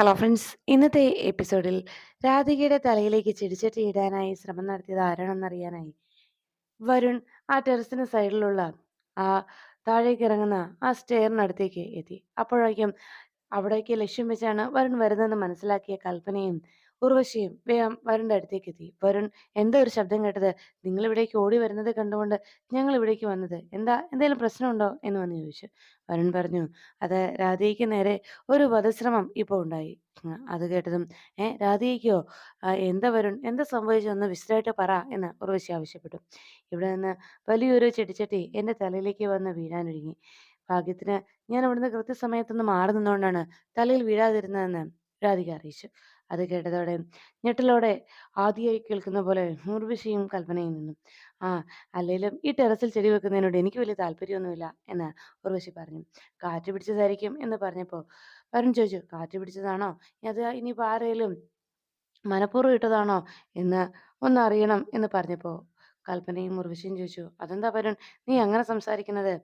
Hello friends ഇന്നത്തെ എപ്പിസോഡിൽ രാധികയുടെ തലയിലേക്ക് ചെടിച്ചട്ടി ഇടാനായി ശ്രമം നടത്തിയത് ആരാണെന്നറിയാനായി. വരുൺ ആ ടെറസിന് സൈഡിലുള്ള ആ താഴേക്ക് ഇറങ്ങുന്ന ആ സ്റ്റെയറിനടുത്തേക്ക് എത്തി. അപ്പോഴേക്കും അവിടേക്ക് ലക്ഷ്യം വെച്ചാണ് വരുൺ വരുന്നതെന്ന് മനസ്സിലാക്കിയ കൽപ്പനയും ഉർവശിയും വേഗം വരുണിന്റെ അടുത്തേക്ക് എത്തി. വരുൺ എന്താ ഒരു ശബ്ദം കേട്ടത്? നിങ്ങൾ ഇവിടേക്ക് ഓടി വരുന്നത് കണ്ടുകൊണ്ട് ഞങ്ങൾ ഇവിടേക്ക് വന്നത്. എന്താ? എന്തെങ്കിലും പ്രശ്നമുണ്ടോ എന്ന് വന്ന് ചോദിച്ചു. വരുൺ പറഞ്ഞു അത് രാധയ്ക്ക് നേരെ ഒരു വധശ്രമം ഇപ്പോൾ ഉണ്ടായി. അത് കേട്ടതും ഏ രാധയ്ക്കോ? എന്താ വരുൺ? എന്താ സംഭവിച്ചതെന്ന് വിശദമായിട്ട് പറ എന്ന് ഉർവശി ആവശ്യപ്പെട്ടു. ഇവിടെ നിന്ന് വലിയൊരു ചെടിച്ചട്ടി എന്റെ തലയിലേക്ക് വന്ന് വീഴാനൊരുങ്ങി ഭാഗ്യത്തിന് ഞാൻ അവിടുന്ന് കൃത്യസമയത്തൊന്ന് മാറി നിന്നുകൊണ്ടാണ് തലയിൽ വീഴാതിരുന്നതെന്ന് രാധിക അറിയിച്ചു. അത് കേട്ടതോടെ ഞെട്ടലോടെ ആദ്യമായി കേൾക്കുന്ന പോലെ മുർവിശിയും കൽപ്പനയും നിന്നു. ആ അല്ലെങ്കിലും ഈ ടെറസിൽ ചെടി വെക്കുന്നതിനോട് എനിക്ക് വലിയ താല്പര്യമൊന്നുമില്ല എന്ന് ഉർവശി പറഞ്ഞു. കാറ്റ് പിടിച്ചതായിരിക്കും എന്ന് പറഞ്ഞപ്പോൾ വരുൺ ചോദിച്ചു കാറ്റ് പിടിച്ചതാണോ? അത് ഇനിയിപ്പോൾ ആരേലും മനഃപൂർവം ഇട്ടതാണോ എന്ന് ഒന്നറിയണം എന്ന് പറഞ്ഞപ്പോൾ കൽപ്പനയും ഉർവശിയും ചോദിച്ചു അതെന്താ വരുൺ നീ അങ്ങനെ സംസാരിക്കുന്നത്?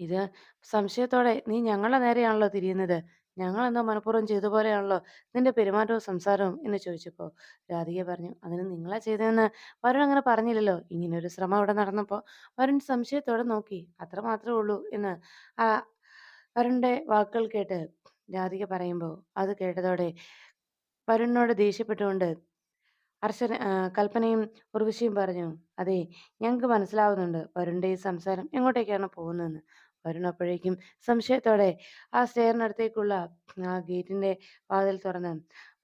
ഇത് സംശയത്തോടെ നീ ഞങ്ങളുടെ നേരെയാണല്ലോ തിരിയുന്നത്. ഞങ്ങൾ എന്തോ മനഃപൂർവം ചെയ്ത പോലെയാണല്ലോ നിന്റെ പെരുമാറ്റവും സംസാരവും എന്ന് ചോദിച്ചപ്പോൾ രാധിക പറഞ്ഞു അതിന് നിങ്ങളാ ചെയ്തതെന്ന് വരുൺ അങ്ങനെ പറഞ്ഞില്ലല്ലോ. ഇങ്ങനെ ഒരു ശ്രമം അവിടെ നടന്നപ്പോൾ വരുൺ സംശയത്തോടെ നോക്കി. അത്ര മാത്രമേ ഉള്ളൂ എന്ന് ആ വരുണിന്റെ വാക്കുകൾ കേട്ട് രാധിക പറയുമ്പോൾ അത് കേട്ടതോടെ വരുണിനോട് ദേഷ്യപ്പെട്ടുകൊണ്ട് അർച്ചന കൽപ്പനയും ഉർവശിയും പറഞ്ഞു അതെ ഞങ്ങൾക്ക് മനസ്സിലാവുന്നുണ്ട് വരുണിന്റെ ഈ സംസാരം എങ്ങോട്ടേക്കാണ് പോകുന്നതെന്ന്. വരുൺ അപ്പോഴേക്കും സംശയത്തോടെ ആ സ്റ്റെയറിനടുത്തേക്കുള്ള ആ ഗേറ്റിന്റെ വാതിൽ തുറന്ന്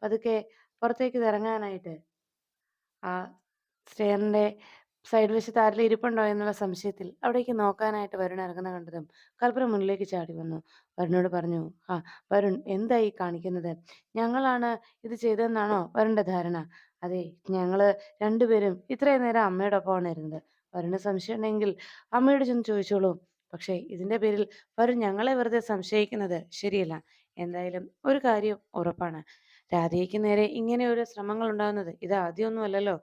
പതുക്കെ പുറത്തേക്ക് ഇറങ്ങാനായിട്ട് ആ സ്റ്റെയറിന്റെ സൈഡ് വശത്ത് ആരെങ്കിലും ഇരിപ്പുണ്ടോ എന്നുള്ള സംശയത്തിൽ അവിടേക്ക് നോക്കാനായിട്ട് വരുൺ ഇറങ്ങുന്ന കണ്ടതും കൽപ്പന മുന്നിലേക്ക് ചാടി വന്നു. വരുണിനോട് പറഞ്ഞു ആ വരുൺ എന്തായി കാണിക്കുന്നത്? ഞങ്ങളാണ് ഇത് ചെയ്തതെന്നാണോ വരുണിന്റെ ധാരണ? അതെ ഞങ്ങൾ രണ്ടുപേരും ഇത്രയും നേരം അമ്മയുടെ ഒപ്പമാണ് ഇരുന്നത്. വരുണ് സംശയം ഉണ്ടെങ്കിൽ അമ്മയോട് ചെന്ന് ചോദിച്ചോളൂ. പക്ഷേ ഇതിന്റെ പേരിൽ വരും ഞങ്ങളെ വെറുതെ സംശയിക്കുന്നത് ശരിയല്ല. എന്തായാലും ഒരു കാര്യം ഉറപ്പാണ്. രാധയ്ക്ക് നേരെ ഇങ്ങനെ ഒരു ശ്രമങ്ങൾ ഉണ്ടാകുന്നത് ഇത് ആദ്യമൊന്നുമല്ലല്ലോ.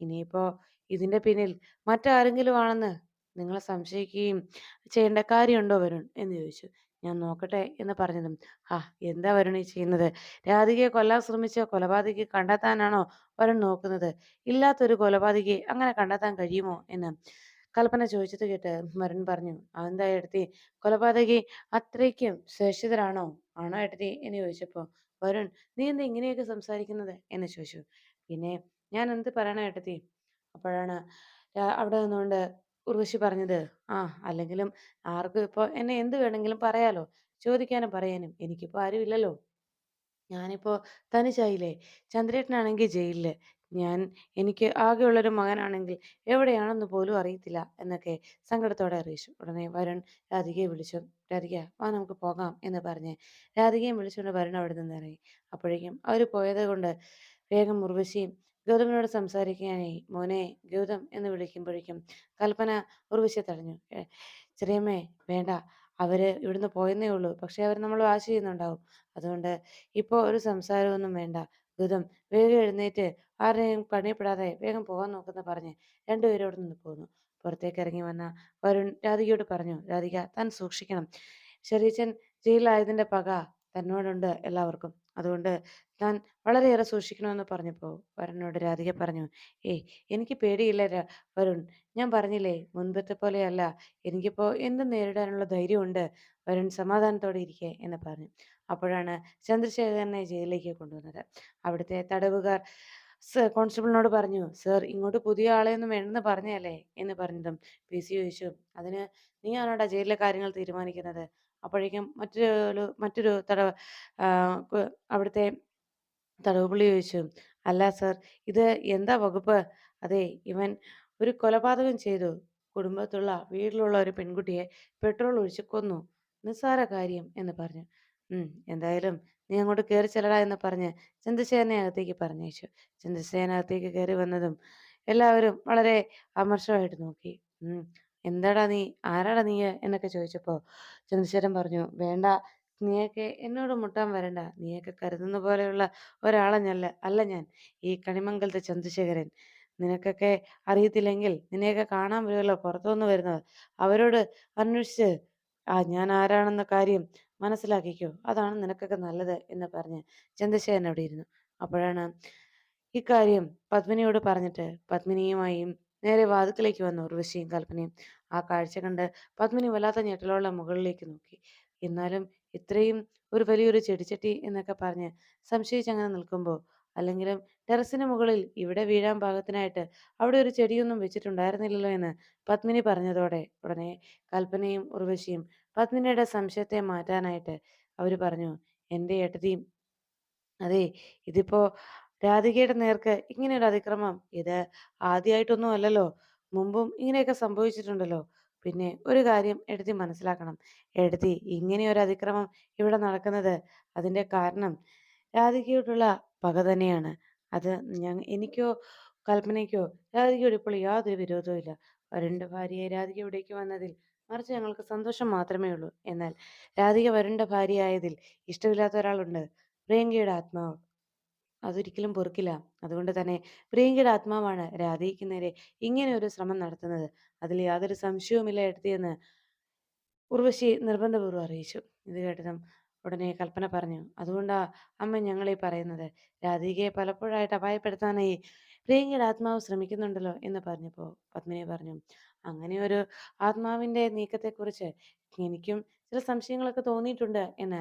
ഇനിയിപ്പോ ഇതിന്റെ പിന്നിൽ മറ്റാരെങ്കിലും ആണെന്ന് നിങ്ങളെ സംശയിക്കുകയും ചെയ്യേണ്ട കാര്യമുണ്ടോ വരുൺ എന്ന് ചോദിച്ചു. ഞാൻ നോക്കട്ടെ എന്ന് പറഞ്ഞതും ആ എന്താ വരുൺ ഈ ചെയ്യുന്നത്? രാധികയെ കൊല്ലാൻ ശ്രമിച്ച കൊലപാതകയെ കണ്ടെത്താനാണോ വരുൺ നോക്കുന്നത്? ഇല്ലാത്തൊരു കൊലപാതകയെ അങ്ങനെ കണ്ടെത്താൻ കഴിയുമോ? എന്ന് കൽപ്പന ചോദിച്ചത് കേട്ട് വരുൺ പറഞ്ഞു അതെന്താ എടുത്തി കൊലപാതകി അത്രയ്ക്കും സുരക്ഷിതരാണോ? ആണോ എടുത്തി എന്ന് ചോദിച്ചപ്പോൾ വരുൺ നീ എന്താ ഇങ്ങനെയൊക്കെ സംസാരിക്കുന്നത്? എന്ന് ചോദിച്ചു. പിന്നെ ഞാൻ എന്ത് പറയണോ ഏട്ടത്തി? അപ്പോഴാണ് അവിടെ നിന്നുകൊണ്ട് ഉർവശി പറഞ്ഞത് ആ അല്ലെങ്കിലും ആർക്കും ഇപ്പോൾ എന്നെ എന്ത് വേണമെങ്കിലും പറയാലോ? ചോദിക്കാനും പറയാനും. എനിക്കിപ്പോൾ ആരുമില്ലല്ലോ. ഞാനിപ്പോൾ തനിച്ചായില്ലേ? ചന്ദ്രേട്ടനാണെങ്കിൽ ജയിലിൽ. ഞാൻ എനിക്ക് ആകെയുള്ളൊരു മകനാണെങ്കിൽ എവിടെയാണെന്ന് പോലും അറിയത്തില്ല എന്നൊക്കെ സങ്കടത്തോടെ അറിയിച്ചു. ഉടനെ വരുൺ രാധികയെ വിളിച്ചു. രാധിക വാ നമുക്ക് പോകാം എന്ന് പറഞ്ഞ് രാധികയും വിളിച്ചുകൊണ്ട് വരുൺ അവിടെ നിന്ന് ഇറങ്ങി. അപ്പോഴേക്കും അവർ പോയത് കൊണ്ട് വേഗം ഉർവശിയും ഗൗതമിനോട് സംസാരിക്കാനായി മോനെ ഗൗതം എന്ന് വിളിക്കുമ്പോഴേക്കും കൽപ്പന ഉർവശിയെ തടഞ്ഞു. "ഏ, ചെറിയമ്മേ വേണ്ട. അവർ ഇവിടുന്ന് പോയെന്നേ ഉള്ളൂ. പക്ഷെ അവർ നമ്മൾ വാശി ചെയ്യുന്നുണ്ടാവും. അതുകൊണ്ട് ഇപ്പോൾ ഒരു സംസാരമൊന്നും വേണ്ട. ഗൗതം വേഗം എഴുന്നേറ്റ് ആരെയും പണിയപ്പെടാതെ വേഗം പോകാൻ നോക്കുന്ന പറഞ്ഞ് രണ്ടുപേരും അവിടെ നിന്ന് പോന്നു. പുറത്തേക്ക് ഇറങ്ങി വന്ന വരുൺ രാധികയോട് പറഞ്ഞു രാധിക താൻ സൂക്ഷിക്കണം. ചെറിയച്ചൻ ജയിലിലായതിന്റെ പക തന്നോടുണ്ട് എല്ലാവർക്കും. അതുകൊണ്ട് താൻ വളരെയേറെ സൂക്ഷിക്കണമെന്ന് പറഞ്ഞപ്പോൾ വരുണോട് രാധിക പറഞ്ഞു ഏയ് എനിക്ക് പേടിയില്ല വരുൺ. ഞാൻ പറഞ്ഞില്ലേ മുൻപത്തെ പോലെയല്ല. എനിക്കിപ്പോൾ എന്ത് നേരിടാനുള്ള ധൈര്യമുണ്ട്. വരുൺ സമാധാനത്തോടെ ഇരിക്കെ എന്ന് പറഞ്ഞു. അപ്പോഴാണ് ചന്ദ്രശേഖരനെ ജയിലിലേക്ക് കൊണ്ടുവന്നത്. അവിടുത്തെ തടവുകാർ സർ കോൺസ്റ്റബിളിനോട് പറഞ്ഞു സർ ഇങ്ങോട്ട് പുതിയ ആളെയൊന്നും വേണമെന്ന് പറഞ്ഞല്ലേ എന്ന് പറഞ്ഞതും പി. സി. ചോദിച്ചു അതിന് നീ ആണോടാ ജയിലിലെ കാര്യങ്ങൾ തീരുമാനിക്കുന്നത്? അപ്പോഴേക്കും മറ്റൊരു മറ്റൊരു തടവ് അവിടുത്തെ തടവ് പുള്ളി ചോദിച്ചു അല്ല സർ ഇത് എന്താ വകുപ്പ്? അതെ ഇവൻ ഒരു കൊലപാതകം ചെയ്തു. കുടുംബത്തുള്ള വീട്ടിലുള്ള ഒരു പെൺകുട്ടിയെ പെട്രോൾ ഒഴിച്ച് കൊന്നു. നിസ്സാര കാര്യം എന്ന് പറഞ്ഞു. എന്തായാലും നീ അങ്ങോട്ട് കയറി ചെല്ലടാ എന്ന് പറഞ്ഞ് ചന്ദ്രസേനെ അകത്തേക്ക് പറഞ്ഞയച്ചു. ചന്ദ്രസേന അകത്തേക്ക് കയറി വന്നതും എല്ലാവരും വളരെ അമർഷമായിട്ട് നോക്കി. എന്താടാ നീ? ആരാടാ നീ എന്നൊക്കെ ചോദിച്ചപ്പോൾ ചന്ദ്രശേഖരൻ പറഞ്ഞു വേണ്ട നീയൊക്കെ എന്നോട് മുട്ടാൻ വരണ്ട. നീയൊക്കെ കരുതുന്ന പോലെയുള്ള ഒരാളഞ്ഞല്ല അല്ല ഞാൻ. ഈ കണിമംഗലത്തെ ചന്ദ്രശേഖരൻ. നിനക്കൊക്കെ അറിയത്തില്ലെങ്കിൽ നിന്നെയൊക്കെ കാണാൻ വരുമല്ലോ പുറത്തുനിന്ന് വരുന്നത് അവരോട് അന്വേഷിച്ച് ആ ഞാൻ ആരാണെന്ന കാര്യം മനസ്സിലാക്കിക്കോ. അതാണ് നിനക്കൊക്കെ നല്ലത് എന്ന് പറഞ്ഞ് ചന്ദ്രശേഖരൻ അവിടെ ഇരുന്നു. അപ്പോഴാണ് ഇക്കാര്യം പത്മിനിയോട് പറഞ്ഞിട്ട് പത്മിനിയുമായും നേരെ വാതുക്കലേക്ക് വന്നു ഉർവശിയും കൽപ്പനയും. ആ കാഴ്ച കണ്ട് പത്മിനി വല്ലാത്ത ഞെട്ടലോളം മുകളിലേക്ക് നോക്കി. എന്നാലും ഇത്രയും ഒരു വലിയൊരു ചെടിച്ചട്ടി എന്നൊക്കെ പറഞ്ഞ് സംശയിച്ചങ്ങനെ നിൽക്കുമ്പോൾ അല്ലെങ്കിലും ടെറസിന് മുകളിൽ ഇവിടെ വീഴാൻ പാകത്തിനായിട്ട് അവിടെ ഒരു ചെടിയൊന്നും വെച്ചിട്ടുണ്ടായിരുന്നില്ലല്ലോ എന്ന് പത്മിനി പറഞ്ഞതോടെ ഉടനെ കൽപ്പനയും ഉർവശിയും പത്മിനിയുടെ സംശയത്തെ മാറ്റാനായിട്ട് അവർ പറഞ്ഞു എന്റെ ഏട്ടതിയും അതെ ഇതിപ്പോ രാധികയുടെ നേർക്ക് ഇങ്ങനെ ഒരു അതിക്രമം. ഇത് ആദ്യമായിട്ടൊന്നും അല്ലല്ലോ. മുമ്പും ഇങ്ങനെയൊക്കെ സംഭവിച്ചിട്ടുണ്ടല്ലോ. പിന്നെ ഒരു കാര്യം എഴുതി മനസ്സിലാക്കണം. എഴുതി ഇങ്ങനെ ഒരു അതിക്രമം ഇവിടെ നടക്കുന്നത് അതിന്റെ കാരണം രാധികയോടുള്ള പക തന്നെയാണ്. അത് ഞാൻ എനിക്കോ കൽപ്പനയ്ക്കോ രാധികയോട് ഇപ്പോൾ യാതൊരു വിരോധവും ഇല്ല. വരുണ്ട ഭാര്യയെ രാധിക ഇവിടേക്ക് വന്നതിൽ മറിച്ച് ഞങ്ങൾക്ക് സന്തോഷം മാത്രമേ ഉള്ളൂ. എന്നാൽ രാധിക വരുണ്ട ഭാര്യയായതിൽ ഇഷ്ടമില്ലാത്ത ഒരാളുണ്ട്. പ്രിയങ്കയുടെ ആത്മാവ്. അതൊരിക്കലും പൊറുക്കില്ല. അതുകൊണ്ട് തന്നെ പ്രിയങ്കയുടെ ആത്മാവാണ് രാധയ്ക്ക് നേരെ ഇങ്ങനെ ഒരു ശ്രമം നടത്തുന്നത്. അതിൽ യാതൊരു സംശയവുമില്ല എടുത്തിയെന്ന് ഉർവശി നിർബന്ധപൂർവം അറിയിച്ചു. ഇത് കേട്ടതും ഉടനെ കൽപ്പന പറഞ്ഞു. അതുകൊണ്ടാ അമ്മ ഞങ്ങളീ പറയുന്നത്. രാധികയെ പലപ്പോഴായിട്ട് അപായപ്പെടുത്താനായി പ്രിയങ്കയുടെ ആത്മാവ് ശ്രമിക്കുന്നുണ്ടല്ലോ എന്ന് പറഞ്ഞപ്പോൾ പത്മിനി പറഞ്ഞു അങ്ങനെ ഒരു ആത്മാവിന്റെ നീക്കത്തെക്കുറിച്ച് എനിക്കും ചില സംശയങ്ങളൊക്കെ തോന്നിയിട്ടുണ്ട് എന്ന്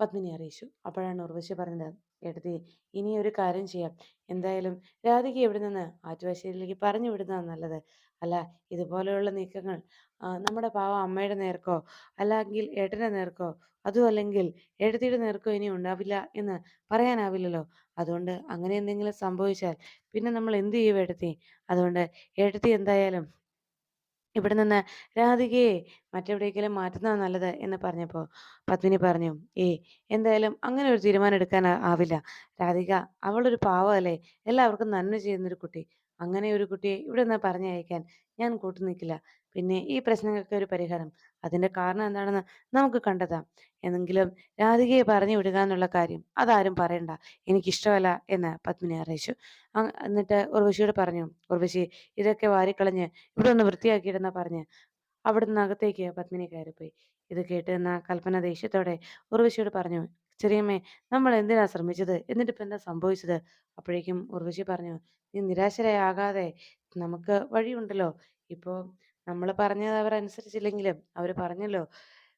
പത്മിനി അറിയിച്ചു. അപ്പോഴാണ് ഉർവശി പറഞ്ഞത് എടുത്തി ഇനി ഒരു കാര്യം ചെയ്യാം. എന്തായാലും രാധിക ഇവിടെ നിന്ന്? ആറ്റുവാശ്ശേരിയിലേക്ക് പറഞ്ഞു വിടുന്നതാണ് നല്ലത്. അല്ല ഇതുപോലെയുള്ള നീക്കങ്ങൾ നമ്മുടെ പാവ അമ്മയുടെ നേർക്കോ? അല്ലെങ്കിൽ ഏട്ടന്റെ നേർക്കോ? അതും അല്ലെങ്കിൽ എഴുത്തിയുടെ നേർക്കോ ഇനി ഉണ്ടാവില്ല എന്ന് പറയാനാവില്ലല്ലോ? അതുകൊണ്ട് അങ്ങനെ എന്തെങ്കിലും സംഭവിച്ചാൽ പിന്നെ നമ്മൾ എന്ത് ചെയ്യും ഏട്ടത്തി? അതുകൊണ്ട് ഏട്ടത്തി എന്തായാലും ഇവിടെ നിന്ന് രാധികയെ മറ്റെവിടേക്കെങ്കിലും മാറ്റുന്നതാണ് നല്ലത്? എന്ന് പറഞ്ഞപ്പോൾ പത്മിനി പറഞ്ഞു ഏ എന്തായാലും അങ്ങനെ ഒരു തീരുമാനം എടുക്കാൻ ആവില്ല. രാധിക അവളൊരു പാവമല്ലേ? എല്ലാവർക്കും നന്മ ചെയ്യുന്നൊരു കുട്ടി. അങ്ങനെ ഒരു കുട്ടിയെ ഇവിടെ നിന്ന് പറഞ്ഞയക്കാൻ ഞാൻ കൂട്ടു നിൽക്കില്ല പിന്നെ ഈ പ്രശ്നങ്ങൾക്ക് ഒരു പരിഹാരം. അതിന്റെ കാരണം എന്താണെന്ന് നമുക്ക് കണ്ടെത്താം. എന്നെങ്കിലും രാധികയെ പറഞ്ഞു വിടുക എന്നുള്ള കാര്യം അതാരും പറയണ്ട. എനിക്കിഷ്ടമല്ല എന്ന് പത്മിനി അറിയിച്ചു. എന്നിട്ട് ഉർവശിയോട് പറഞ്ഞു ഉർവശി ഇതൊക്കെ വാരിക്കളഞ്ഞ് ഇവിടെ ഒന്ന് വൃത്തിയാക്കിയിടുന്ന പറഞ്ഞ്. അവിടുന്ന് അകത്തേക്ക് പത്മിനി കയറിപ്പോയി. ഇത് കേട്ട് എന്ന കൽപ്പന ദേഷ്യത്തോടെ ഉർവശിയോട് പറഞ്ഞു ചെറിയമ്മേ നമ്മൾ എന്തിനാ ശ്രമിച്ചത്? എന്നിട്ട് ഇപ്പൊ എന്താ സംഭവിച്ചത്? അപ്പോഴേക്കും ഉർവശി പറഞ്ഞു നീ നിരാശരയാകാതെ നമുക്ക് വഴിയുണ്ടല്ലോ. ഇപ്പോ നമ്മൾ പറഞ്ഞത് അവർ അനുസരിച്ചില്ലെങ്കിലും അവർ പറഞ്ഞല്ലോ.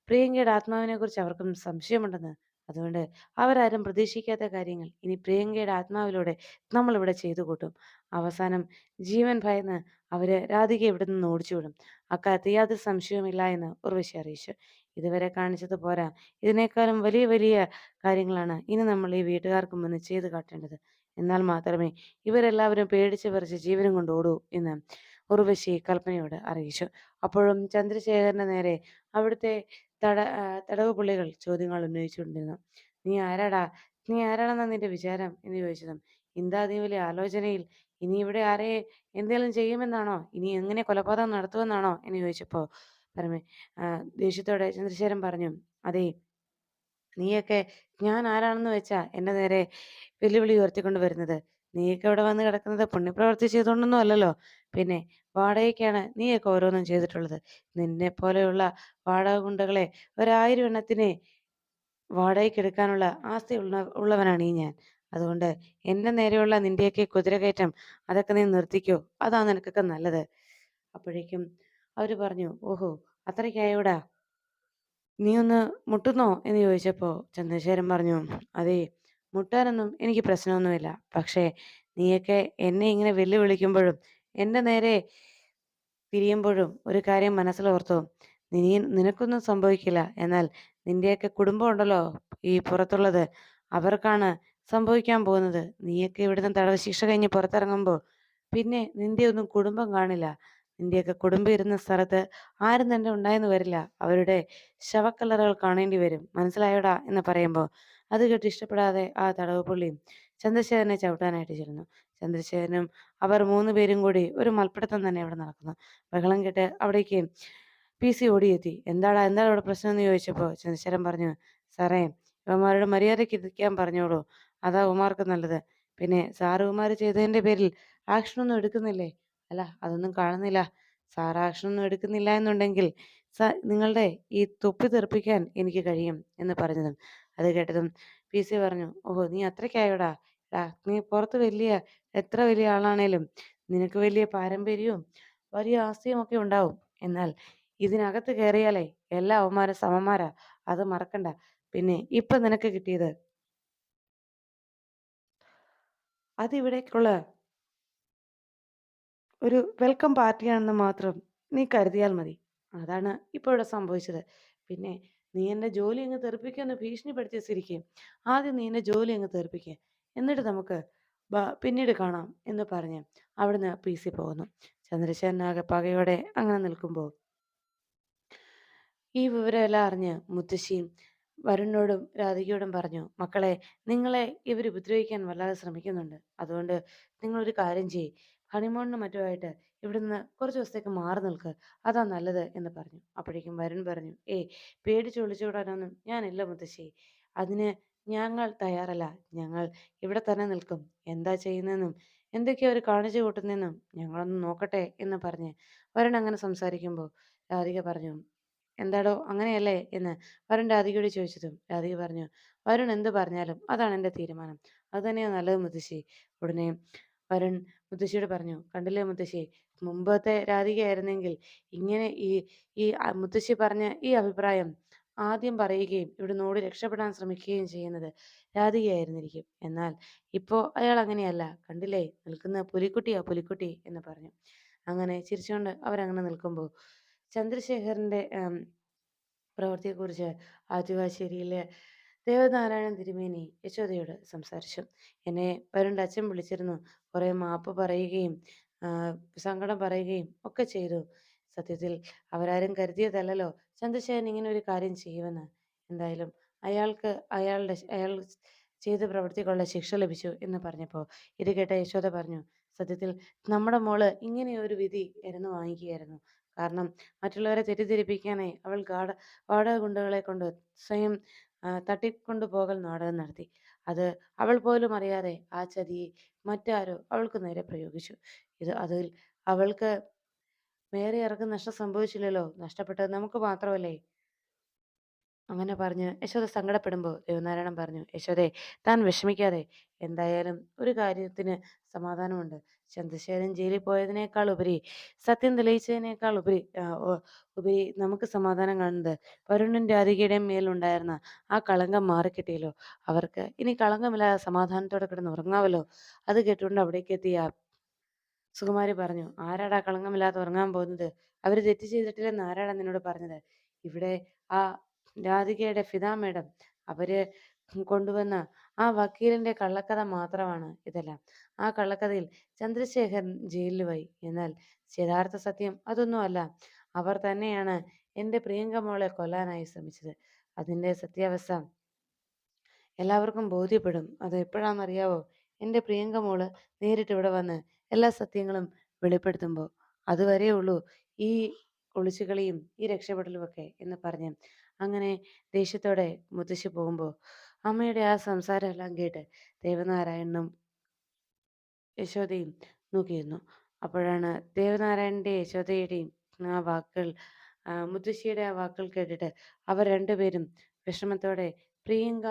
പ്രിയങ്കയുടെ ആത്മാവിനെ കുറിച്ച് അവർക്കും സംശയമുണ്ടെന്ന്. അതുകൊണ്ട് അവരാരും പ്രതീക്ഷിക്കാത്ത കാര്യങ്ങൾ. ഇനി പ്രിയങ്കയുടെ ആത്മാവിലൂടെ നമ്മൾ ഇവിടെ ചെയ്തു കൂട്ടും. അവസാനം ജീവൻ ഭയന്ന് അവർ രാധിക ഇവിടെ നിന്ന് ഓടിച്ചുവിടും അക്കാര്യത്തിൽ യാതൊരു സംശയവുമില്ല എന്ന് ഉർവശി അറിയിച്ചു. ഇതുവരെ കാണിച്ചത് പോരാ. ഇതിനേക്കാളും വലിയ വലിയ കാര്യങ്ങളാണ് ഇനി നമ്മൾ ഈ വീട്ടുകാർക്ക് മുന്നിൽ ചെയ്തു കാട്ടേണ്ടത്. എന്നാൽ മാത്രമേ ഇവരെല്ലാവരും പേടിച്ച് പറിച്ച് ജീവനും കൊണ്ട് ഓടൂ എന്ന് ഉർവശി കൽപ്പനയോട് അറിയിച്ചു. അപ്പോഴും ചന്ദ്രശേഖരന്റെ നേരെ അവിടുത്തെ തട തടവ് പുള്ളികൾ ചോദ്യങ്ങൾ ഉന്നയിച്ചുകൊണ്ടിരുന്നു. നീ ആരാടാ? നീ ആരാണെന്ന നിന്റെ വിചാരം? എന്ന് ചോദിച്ചതും വലിയ ആലോചനയിൽ? ഇനി ഇവിടെ ആരെ എന്തെങ്കിലും ചെയ്യുമെന്നാണോ? ഇനി എങ്ങനെ കൊലപാതകം നടത്തുമെന്നാണോ? എന്ന് ചോദിച്ചപ്പോ പരമേ ദേഷ്യത്തോടെ ചന്ദ്രശേഖരൻ പറഞ്ഞു അതെ നീയൊക്കെ ഞാൻ ആരാണെന്ന് വെച്ചാ എന്റെ നേരെ വെല്ലുവിളി ഉയർത്തിക്കൊണ്ട് വരുന്നത്. നീയൊക്കെ ഇവിടെ വന്ന് കിടക്കുന്നത് പുണ്യപ്രവർത്തി ചെയ്തുകൊണ്ടൊന്നും അല്ലല്ലോ. പിന്നെ വാടകയ്ക്കാണ് നീയൊക്കെ ഓരോന്നും ചെയ്തിട്ടുള്ളത്. നിന്നെ പോലെയുള്ള വാടക ഗുണ്ടകളെ ഒരായിരം എണ്ണത്തിനെ വാടകയ്ക്ക് എടുക്കാനുള്ള ആസ്തി ഉള്ള ഉള്ളവനാണ് ഈ ഞാൻ. അതുകൊണ്ട് എന്റെ നേരെയുള്ള നിന്റെയൊക്കെ കുതിരകയറ്റം അതൊക്കെ നീ നിർത്തിക്കോ. അതാ നിനക്കൊക്കെ നല്ലത്. അപ്പോഴേക്കും അവർ പറഞ്ഞു ഓഹോ അത്രയ്ക്കായോടാ? നീ ഒന്ന് മുട്ടുന്നോ? എന്ന് ചോദിച്ചപ്പോ ചന്ദ്രശേഖരൻ പറഞ്ഞു അതെ മുട്ടാനൊന്നും എനിക്ക് പ്രശ്നമൊന്നുമില്ല. പക്ഷേ നീയൊക്കെ എന്നെ ഇങ്ങനെ വെല്ലുവിളിക്കുമ്പോഴും എന്റെ നേരെ തിരിയുമ്പോഴും ഒരു കാര്യം മനസ്സിലോർത്തു നീ നിനക്കൊന്നും സംഭവിക്കില്ല. എന്നാൽ നിന്റെയൊക്കെ കുടുംബം ഉണ്ടല്ലോ ഈ പുറത്തുള്ളത്. അവർക്കാണ് സംഭവിക്കാൻ പോകുന്നത്. നീയൊക്കെ ഇവിടുന്ന് തടവ് ശിക്ഷ കഴിഞ്ഞ് പുറത്തിറങ്ങുമ്പോൾ പിന്നെ നിന്റെ ഒന്നും കുടുംബം കാണില്ല. നിന്റെയൊക്കെ കുടുംബം ഇരുന്ന സ്ഥലത്ത് ആരും തന്നെ ഉണ്ടായെന്ന് വരില്ല. അവരുടെ ശവക്കല്ലറുകൾ കാണേണ്ടി വരും. മനസ്സിലായോടാ? എന്ന് പറയുമ്പോൾ അത് കേട്ട് ഇഷ്ടപ്പെടാതെ ആ തടവ് പുള്ളിയും ചന്ദ്രശേഖരനെ ചവിട്ടാനായിട്ട് ചെല്ലുന്നു. ചന്ദ്രശേഖരനും അവർ മൂന്ന് പേരും കൂടി ഒരു മൽപ്പിടുത്തം തന്നെ അവിടെ നടക്കുന്നു. ബഹളം കേട്ട് അവിടേക്ക് പി. സി. ഓടിയെത്തി. എന്താടാ എന്താണ് ഇവിടെ പ്രശ്നം എന്ന് ചോദിച്ചപ്പോൾ ചന്ദ്രശേഖരൻ പറഞ്ഞു സാറേ ഇവന്മാരുടെ മര്യാദയ്ക്ക് ഇരിക്കാൻ പറഞ്ഞോളൂ. അതാ ഉമാർക്ക് നല്ലത്. പിന്നെ സാറ് ഉമാർ ചെയ്തതിന്റെ പേരിൽ ആക്ഷനൊന്നും എടുക്കുന്നില്ലേ? അല്ല അതൊന്നും കാണുന്നില്ല. സാർ ആക്ഷനൊന്നും എടുക്കുന്നില്ല എന്നുണ്ടെങ്കിൽ നിങ്ങളുടെ ഈ തൊപ്പി തെറിപ്പിക്കാൻ എനിക്ക് കഴിയും എന്ന് പറഞ്ഞതും. അത് കേട്ടതും പി സി പറഞ്ഞു ഓഹോ നീ അത്രയ്ക്കായോടാ? എടാ നീ പുറത്ത് വലിയ എത്ര വലിയ ആളാണേലും നിനക്ക് വലിയ പാരമ്പര്യവും വലിയ ആസ്തിയും ഒക്കെ ഉണ്ടാവും. എന്നാൽ ഇതിനകത്ത് കയറിയാലേ എല്ലാ അവന്മാരും സമന്മാരാ. അത് മറക്കണ്ട. പിന്നെ ഇപ്പൊ നിനക്ക് കിട്ടിയത്? അതിവിടേക്കുള്ള ഒരു വെൽക്കം പാർട്ടിയാണെന്ന് മാത്രം നീ കരുതിയാൽ മതി. അതാണ് ഇപ്പോൾ ഇവിടെ സംഭവിച്ചത്. പിന്നെ നീ എന്റെ ജോലി അങ്ങ് തെറിപ്പിക്കുമെന്ന് ഭീഷണിപ്പെടുത്തിയ സ്ഥിതിക്ക് ആദ്യം നീ എന്റെ ജോലി അങ്ങ് തെറിപ്പിക്കുക എന്നിട്ട് നമുക്ക് പിന്നീട് കാണാം എന്ന് പറഞ്ഞ് അവിടുന്ന് പി സി പോകുന്നു. ചന്ദ്രശേഖരൻ ആകെ പകയോടെ അങ്ങനെ നിൽക്കുമ്പോൾ ഈ വിവരമെല്ലാം അറിഞ്ഞ് മുത്തശ്ശിയും വരുണിനോടും രാധികയോടും പറഞ്ഞു മക്കളെ നിങ്ങളെ ഇവർ ഉപദ്രവിക്കാൻ വല്ലാതെ ശ്രമിക്കുന്നുണ്ട്. അതുകൊണ്ട് നിങ്ങളൊരു കാര്യം ചെയ്യ്. ഹണിമൂണിനും മറ്റുമായിട്ട് ഇവിടുന്ന് കുറച്ച് ദിവസത്തേക്ക് മാറി നിൽക്ക്. അതാ നല്ലത് എന്ന് പറഞ്ഞു. അപ്പോഴേക്കും വരുൺ പറഞ്ഞു ഏയ് പേടിച്ച് ഒളിച്ചോടാനൊന്നും ഞാനില്ല മുത്തശ്ശി. അതിന് ഞങ്ങൾ തയ്യാറല്ല. ഞങ്ങൾ ഇവിടെ തന്നെ നിൽക്കും. എന്താ ചെയ്യുന്നതെന്നും എന്തൊക്കെയാ അവർ കാണിച്ചു കൂട്ടുന്നതെന്നും ഞങ്ങളൊന്ന് നോക്കട്ടെ എന്ന് പറഞ്ഞ് വരുൺ അങ്ങനെ സംസാരിക്കുമ്പോൾ രാധിക പറഞ്ഞു എന്താടോ അങ്ങനെയല്ലേ? എന്ന് വരുൺ രാധികയോട് ചോദിച്ചതും രാധിക പറഞ്ഞു വരുൺ എന്ത് പറഞ്ഞാലും അതാണ് എന്റെ തീരുമാനം. അത് തന്നെയാണ് നല്ലത് മുത്തശ്ശി. ഉടനെ വരുൺ മുത്തശ്ശിയോട് പറഞ്ഞു കണ്ടില്ലേ മുത്തശ്ശി? മുമ്പത്തെ രാധികയായിരുന്നെങ്കിൽ ഇങ്ങനെ ഈ ഈ മുത്തശ്ശി പറഞ്ഞ ഈ അഭിപ്രായം ആദ്യം പറയുകയും ഇവിടെ നോടി രക്ഷപ്പെടാൻ ശ്രമിക്കുകയും ചെയ്യുന്നത് രാധികയായിരുന്നിരിക്കും. എന്നാൽ ഇപ്പോ അയാൾ അങ്ങനെയല്ല. കണ്ടില്ലേ? നിൽക്കുന്ന പുലിക്കുട്ടിയാ പുലിക്കുട്ടി? എന്ന് പറഞ്ഞു. അങ്ങനെ ചിരിച്ചുകൊണ്ട് അവരങ്ങനെ നിൽക്കുമ്പോൾ ചന്ദ്രശേഖരന്റെ പ്രവൃത്തിയെക്കുറിച്ച് ആദിവാശ്ശേരിയിലെ ദേവനാരായണൻ തിരുമേനി യശോദയോട് സംസാരിച്ചു. എന്നെ വരുണ്ട അച്ഛൻ വിളിച്ചിരുന്നു. കുറേ മാപ്പ് പറയുകയും സങ്കടം പറയുകയും ഒക്കെ ചെയ്തു. സത്യത്തിൽ അവരാരും കരുതിയതല്ലോ ചന്ദ്രശേഖരൻ ഇങ്ങനെ ഒരു കാര്യം ചെയ്യുമെന്ന്. എന്തായാലും അയാൾക്ക് അയാളുടെ അയാൾ ചെയ്ത പ്രവൃത്തിക്കുള്ള ശിക്ഷ ലഭിച്ചു എന്ന് പറഞ്ഞപ്പോൾ ഇത് കേട്ട യശോദ പറഞ്ഞു സത്യത്തിൽ നമ്മുടെ മോൾ ഇങ്ങനെ ഒരു വിധി ഇരുന്ന് വാങ്ങിക്കുകയായിരുന്നു. കാരണം മറ്റുള്ളവരെ തെറ്റിദ്ധരിപ്പിക്കാനായി അവൾ ഗാഢ വാടക ഗുണ്ടകളെ കൊണ്ട് സ്വയം തട്ടിക്കൊണ്ടു പോകൽ നാടകം നടത്തി. അത് അവൾ പോലും അറിയാതെ ആ ചതിയെ മറ്റാരോ അവൾക്ക് നേരെ പ്രയോഗിച്ചു. ഇത് അതിൽ അവൾക്ക് വേറെ ആർക്കും നഷ്ടം സംഭവിച്ചില്ലല്ലോ? നഷ്ടപ്പെട്ടത് നമുക്ക് മാത്രമല്ലേ? അങ്ങനെ പറഞ്ഞ് യശോദ സങ്കടപ്പെടുമ്പോൾ ദേവനാരായണൻ പറഞ്ഞു യശോദേ താൻ വിഷമിക്കാതെ. എന്തായാലും ഒരു കാര്യത്തിന് സമാധാനമുണ്ട്. ചന്ദ്രശേഖരൻ ജയിലിൽ പോയതിനേക്കാൾ ഉപരി സത്യം തെളിയിച്ചതിനേക്കാൾ ഉപരി ഉപരി നമുക്ക് സമാധാനം കാണുന്നത്. വരുണൻ രാധികയുടെയും മേലുണ്ടായിരുന്ന ആ കളങ്കം മാറിക്കിട്ടിയല്ലോ. അവർക്ക് ഇനി കളങ്കമില്ലാതെ സമാധാനത്തോടെ കിടന്ന് ഉറങ്ങാവല്ലോ. അത് കേട്ടുകൊണ്ട് അവിടേക്ക് എത്തിയ സുകുമാരി പറഞ്ഞു ആരാടാ കളങ്കമില്ലാതെ ഉറങ്ങാൻ പോകുന്നത്? അവർ തെറ്റ് ചെയ്തിട്ടില്ലെന്ന് ആരാടാ നിന്നോട് പറഞ്ഞത്? ഇവിടെ ആ രാധികയുടെ ഫിദ മേഡം അവർ കൊണ്ടുവന്ന ആ വക്കീലിന്റെ കള്ളക്കഥ മാത്രമാണ് ഇതെല്ലാം. ആ കള്ളക്കഥയിൽ ചന്ദ്രശേഖരൻ ജയിലിൽ പോയി. എന്നാൽ യഥാർത്ഥ സത്യം അതൊന്നും അല്ല. അവർ തന്നെയാണ് എന്റെ പ്രിയങ്ക മോളെ കൊല്ലാനായി ശ്രമിച്ചത്. അതിന്റെ സത്യാവസ്ഥ എല്ലാവർക്കും ബോധ്യപ്പെടും. അത് എപ്പോഴാണെന്നറിയാവോ? എന്റെ പ്രിയങ്ക മോൾ നേരിട്ട് ഇവിടെ വന്ന് എല്ലാ സത്യങ്ങളും വെളിപ്പെടുത്തുമ്പോൾ അതുവരെ ഉള്ളൂ ഈ ഒളിച്ചുകളിയും ഈ രക്ഷപ്പെടലും ഒക്കെ എന്ന് പറഞ്ഞ് അങ്ങനെ ദേഷ്യത്തോടെ മുത്തശ്ശി പോകുമ്പോൾ അമ്മയുടെ ആ സംസാരമെല്ലാം കേട്ട് ദേവനാരായണനും യശോദയും നോക്കിയിരുന്നു. അപ്പോഴാണ് ദേവനാരായണന്റെ യശോദയുടെയും ആ വാക്കുകൾ മുത്തശ്ശിയുടെ ആ വാക്കുകൾ കേട്ടിട്ട് അവർ രണ്ടുപേരും വിഷമത്തോടെ പ്രിയങ്ക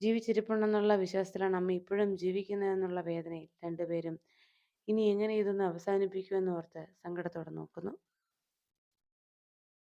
ജീവിച്ചിരിപ്പുണ്ടെന്നുള്ള വിശ്വാസത്തിലാണ് അമ്മ ഇപ്പോഴും ജീവിക്കുന്നതെന്നുള്ള വേദനയിൽ രണ്ടുപേരും ഇനി എങ്ങനെ ഇതൊന്ന് അവസാനിപ്പിക്കുമെന്ന് ഓർത്ത് സങ്കടത്തോടെ നോക്കുന്നു.